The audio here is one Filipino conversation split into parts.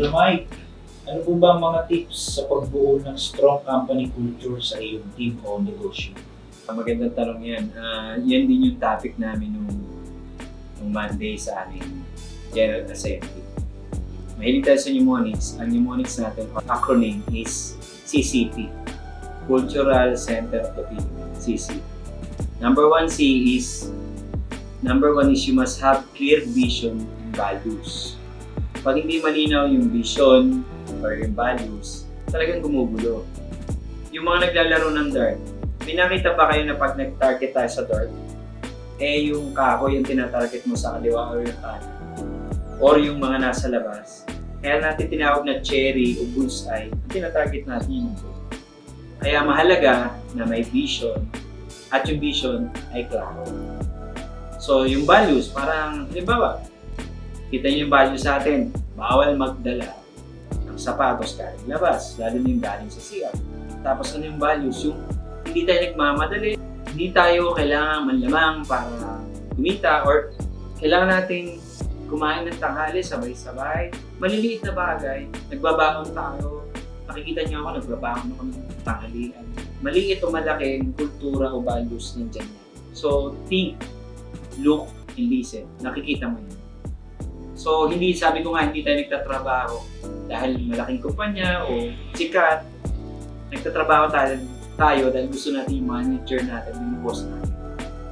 Sir Mike, ano po ba ang mga tips sa pagbuo ng strong company culture sa iyong team o negosyo? Ah, Magandang tanong yan. Ah, yan din yung topic namin nung, nung Monday sa aming General Assembly. Mahilig tayo sa mnemonics. Ang mnemonics natin, acronym is CCP. Cultural Center of the Philippines, CCP. Number one C is, number one is you must have clear vision and values. Pag hindi malinaw yung vision or yung values, talagang gumugulo. Yung mga naglalaro ng dart, may nakita ba kayo na pag nag-target tayo sa dart, eh yung kahoy yung tinatarget mo sa kaliwa or yung kanan? Or yung mga nasa labas. Kaya natin tinawag na cherry o bullseye, ang tinatarget natin yung goal. Kaya mahalaga na may vision at yung vision ay klaro. So yung values, parang, halimbawa, kita niyo yung values sa atin, bawal magdala ng sapatos galing labas, lalo na yung galing sa CR. Tapos ano yung values? Yung hindi tayo nagmamadali, hindi tayo kailangan manlamang para kumita or kailangan nating kumain ng tanghali sabay-sabay. Maliliit na bagay, nagbabangon tayo. Nakikita niyo ako, nagbabangon ako ng tanghalian. Maliit o malaki yung kultura o values nandiyan yan. So, think, look, and listen. Nakikita mo yun. So, hindi, sabi ko nga, hindi tayo nagtatrabaho dahil malaking kumpanya o sikat. Nagtatrabaho tayo, tayo dahil gusto natin yung manager natin, yung boss natin.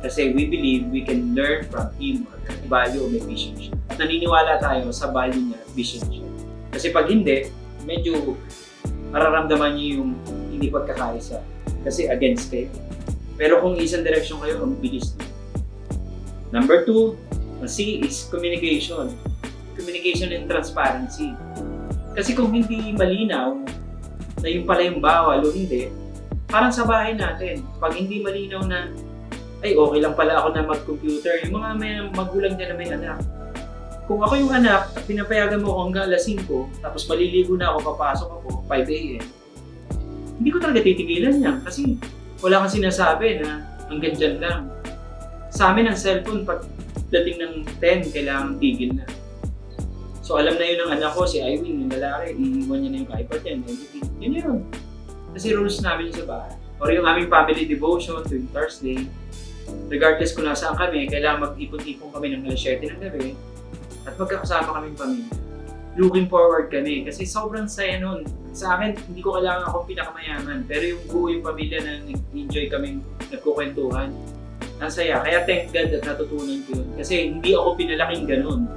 Kasi we believe we can learn from him or value o vision siya. At naniniwala tayo sa value niya, vision siya. Kasi pag hindi, medyo mararamdaman niyo yung hindi pagkakaisa. Kasi against kayo. Pero kung isang direction kayo, ang bilis niyo. Number two, C is communication. Communication and transparency. Kasi kung hindi malinaw na yung pala yung bawal o hindi, parang sa bahay natin, pag hindi malinaw na, ay okay lang pala ako na mag-computer, yung mga may magulang niya na may anak. Kung ako yung anak pinapayagan mo ako hanggang alas 5, tapos maliligo na ako, papasok ako, 5 a.m., hindi ko talaga titigilan yan kasi wala kang sinasabi na hanggang dyan lang. Sa amin ang cellphone, pag dating ng 10, kailangan tigil na. So alam na yun ng anak ko, si Irene, yung lalaki, iiwan niya na yung iPad niya, everything. Yun yun. Kasi rules namin sa bahay. Or yung aming family devotion tuwing Thursday. Regardless kung nasaan kami, kailangan mag-ipon-ipon kami ng alas 7 ng gabi at magkakasama kaming pamilya. Looking forward kami kasi sobrang saya nun. Sa akin, hindi ko kailangan akong pinakamayaman. Pero yung buo yung pamilya na nag-enjoy kaming nagkukwentuhan, ang saya. Kaya thank God at natutunan ko yun. Kasi hindi ako pinalaking ganun.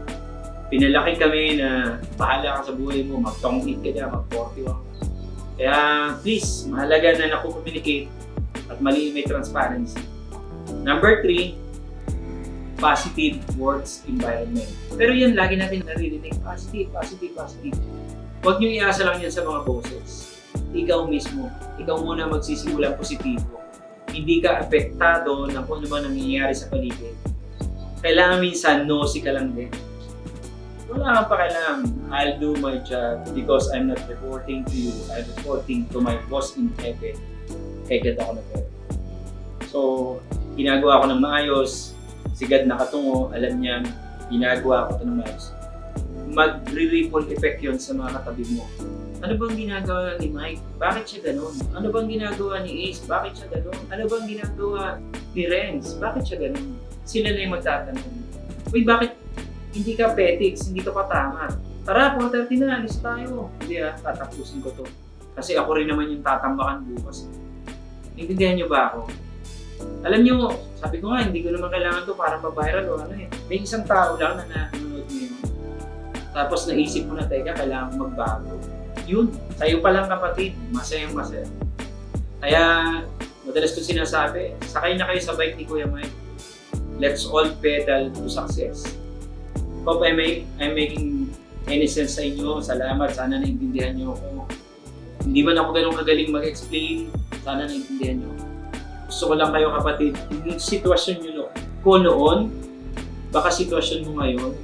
Pinalaki kami na bahala ka sa buhay mo, mag-tong ka dyan, mag-41 ka. Kaya please, mahalaga na naku-communicate at mali may transparency. Number three, positive words environment. Pero yan, lagi natin naririnig, positive, positive, positive. Huwag niyo iasa lang yan sa mga boses. Ikaw mismo, ikaw muna magsisimula positibo. Hindi ka apektado ng kung ano man nangyayari sa paligid. Kailangan minsan, nosy ka lang din. Wala kang pakialam. I'll do my job because I'm not reporting to you. I'm reporting to my boss in heaven. God ako na So, ginagawa ko ng maayos, si God nakatungo, alam niya, ginagawa ko ito ng maayos. Mag-ripple effect yun sa mga katabi mo. Ano bang ginagawa ni Mike? Bakit siya ganun? Ano bang ginagawa ni Ace? Bakit siya ganun? Ano bang ginagawa ni Renz? Bakit siya ganun? Sila na yung magtatanong. Uy, bakit hindi ka petics? Hindi ka patama? Tara, 4.30 na, alis tayo. Hindi ah, tatapusin ko to. Kasi ako rin naman yung tatambakan bukas. Naintindihan niyo ba ako? Alam niyo, sabi ko nga, hindi ko naman kailangan to para pa-viral o ano eh. May isang tao lang na nanonood ngayon. Tapos naisip ko na, teka, kailangan magbago. Yun, sa'yo pa lang kapatid, masayang masaya. Kaya, madalas ko sinasabi, sakay na kayo sa bike ni Kuya Mike. Let's all pedal to success. Hope I'm, make, I'm making any sense sa inyo. Salamat, sana naintindihan niyo ako. Hindi man ako ganun kagaling mag-explain, sana naintindihan ako gusto ko lang kayo kapatid, yung sitwasyon nyo no, ko noon, baka sitwasyon mo ngayon,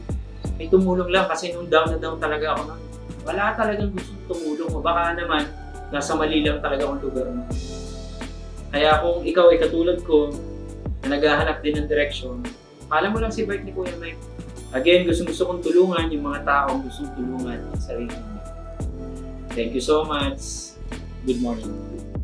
ay tumulong lang kasi nung down na down talaga ako nun. Wala talagang gusto tumulong o baka naman, nasa mali lang talaga akong lugar mo. Kaya kung ikaw ay katulad ko, na naghahanap din ng direksyon, alam mo lang si Bert ni Kuya Mike, Again, gusto gusto kong tulungan yung mga taong gustong tulungan ang sarili nila. Thank you so much. Good morning.